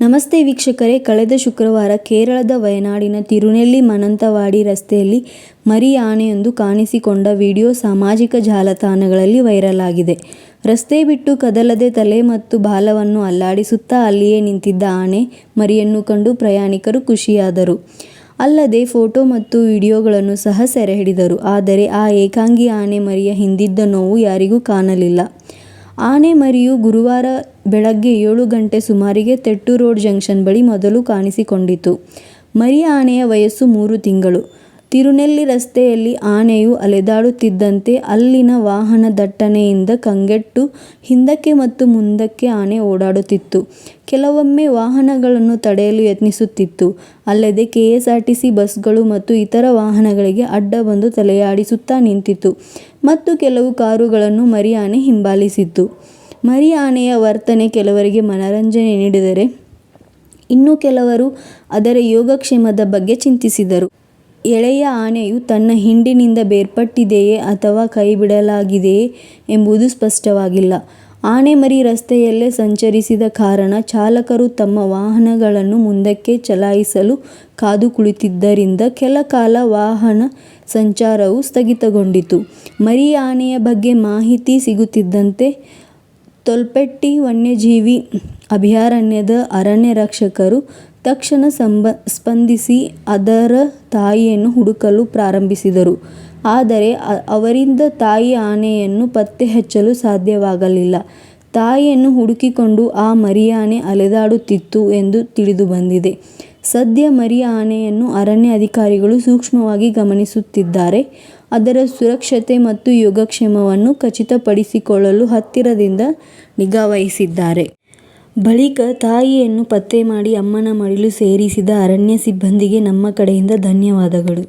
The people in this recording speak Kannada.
ನಮಸ್ತೆ ವೀಕ್ಷಕರೇ. ಕಳೆದ ಶುಕ್ರವಾರ ಕೇರಳದ ವಯನಾಡಿನ ತಿರುನೆಲ್ಲಿ ಮನಂತವಾಡಿ ರಸ್ತೆಯಲ್ಲಿ ಮರಿ ಆನೆಯೊಂದು ಕಾಣಿಸಿಕೊಂಡ ವಿಡಿಯೋ ಸಾಮಾಜಿಕ ಜಾಲತಾಣಗಳಲ್ಲಿ ವೈರಲ್ ಆಗಿದೆ. ರಸ್ತೆ ಬಿಟ್ಟು ಕದಲದೆ ತಲೆ ಮತ್ತು ಬಾಲವನ್ನು ಅಲ್ಲಾಡಿಸುತ್ತಾ ಅಲ್ಲಿಯೇ ನಿಂತಿದ್ದ ಆನೆ ಮರಿಯನ್ನು ಕಂಡು ಪ್ರಯಾಣಿಕರು ಖುಷಿಯಾದರು. ಅಲ್ಲದೆ ಫೋಟೋ ಮತ್ತು ವಿಡಿಯೋಗಳನ್ನು ಸಹ ಸೆರೆ ಹಿಡಿದರು ಆದರೆ ಆ ಏಕಾಂಗಿ ಆನೆ ಮರಿಯ ಹಿಂದಿದ್ದ ನೋವು ಯಾರಿಗೂ ಕಾಣಲಿಲ್ಲ. ಆನೆ ಮರಿಯು ಗುರುವಾರ ಬೆಳಗ್ಗೆ ಏಳು ಗಂಟೆ ಸುಮಾರಿಗೆ ತೆಟ್ಟು ರೋಡ್ ಜಂಕ್ಷನ್ ಬಳಿ ಮೊದಲು ಕಾಣಿಸಿಕೊಂಡಿತು. ಮರಿ ಆನೆಯ ವಯಸ್ಸು ಮೂರು ತಿಂಗಳು. ತಿರುನೆಲ್ಲಿ ರಸ್ತೆಯಲ್ಲಿ ಆನೆಯು ಅಲೆದಾಡುತ್ತಿದ್ದಂತೆ ಅಲ್ಲಿನ ವಾಹನ ದಟ್ಟಣೆಯಿಂದ ಕಂಗೆಟ್ಟು ಹಿಂದಕ್ಕೆ ಮತ್ತು ಮುಂದಕ್ಕೆ ಆನೆ ಓಡಾಡುತ್ತಿತ್ತು. ಕೆಲವೊಮ್ಮೆ ವಾಹನಗಳನ್ನು ತಡೆಯಲು ಯತ್ನಿಸುತ್ತಿತ್ತು. ಅಲ್ಲದೆ ಕೆಎಸ್ಆರ್ಟಿಸಿ ಬಸ್ಗಳು ಮತ್ತು ಇತರ ವಾಹನಗಳಿಗೆ ಅಡ್ಡ ಬಂದು ತಲೆಯಾಡಿಸುತ್ತಾ ನಿಂತಿತು ಮತ್ತು ಕೆಲವು ಕಾರುಗಳನ್ನು ಮರಿ ಆನೆ ಹಿಂಬಾಲಿಸಿತು ಮರಿ ಆನೆಯ ವರ್ತನೆ ಕೆಲವರಿಗೆ ಮನರಂಜನೆ ನೀಡಿದರೆ, ಇನ್ನು ಕೆಲವರು ಅದರ ಯೋಗಕ್ಷೇಮದ ಬಗ್ಗೆ ಚಿಂತಿಸಿದರು. ಎಳೆಯ ಆನೆಯು ತನ್ನ ಹಿಂಡಿನಿಂದ ಬೇರ್ಪಟ್ಟಿದೆಯೇ ಅಥವಾ ಕೈಬಿಡಲಾಗಿದೆಯೇ ಎಂಬುದು ಸ್ಪಷ್ಟವಾಗಿಲ್ಲ. ಆನೆ ಮರಿ ರಸ್ತೆಯಲ್ಲೇ ಸಂಚರಿಸಿದ ಕಾರಣ ಚಾಲಕರು ತಮ್ಮ ವಾಹನಗಳನ್ನು ಮುಂದಕ್ಕೆ ಚಲಾಯಿಸಲು ಕಾದು ಕುಳಿತಿದ್ದರಿಂದ ಕೆಲ ಕಾಲ ವಾಹನ ಸಂಚಾರವು ಸ್ಥಗಿತಗೊಂಡಿತು. ಮರಿ ಆನೆಯ ಬಗ್ಗೆ ಮಾಹಿತಿ ಸಿಗುತ್ತಿದ್ದಂತೆ ತೊಲ್ಪೆಟ್ಟಿ ವನ್ಯಜೀವಿ ಅಭಯಾರಣ್ಯದ ಅರಣ್ಯ ರಕ್ಷಕರು ತಕ್ಷಣ ಸಂಬ, ಸ್ಪಂದಿಸಿ ಅದರ ತಾಯಿಯನ್ನು ಹುಡುಕಲು ಪ್ರಾರಂಭಿಸಿದರು. ಆದರೆ ಅವರಿಂದ ತಾಯಿ ಆನೆಯನ್ನು ಪತ್ತೆ ಹಚ್ಚಲು ಸಾಧ್ಯವಾಗಲಿಲ್ಲ. ತಾಯಿಯನ್ನು ಹುಡುಕಿಕೊಂಡು ಆ ಮರಿಯಾನೆ ಅಲೆದಾಡುತ್ತಿತ್ತು ಎಂದು ತಿಳಿದು ಬಂದಿದೆ. ಸದ್ಯ ಮರಿ ಆನೆಯನ್ನು ಅರಣ್ಯ ಅಧಿಕಾರಿಗಳು ಸೂಕ್ಷ್ಮವಾಗಿ ಗಮನಿಸುತ್ತಿದ್ದಾರೆ. ಅದರ ಸುರಕ್ಷತೆ ಮತ್ತು ಯೋಗಕ್ಷೇಮವನ್ನು ಖಚಿತಪಡಿಸಿಕೊಳ್ಳಲು ಹತ್ತಿರದಿಂದ ನಿಗಾವಹಿಸಿದ್ದಾರೆ ಬಳಿಕ ತಾಯಿಯನ್ನು ಪತ್ತೆ ಮಾಡಿ ಅಮ್ಮನ ಮಡಿಲು ಸೇರಿಸಿದ ಅರಣ್ಯ ಸಿಬ್ಬಂದಿಗೆ ನಮ್ಮ ಕಡೆಯಿಂದ ಧನ್ಯವಾದಗಳು.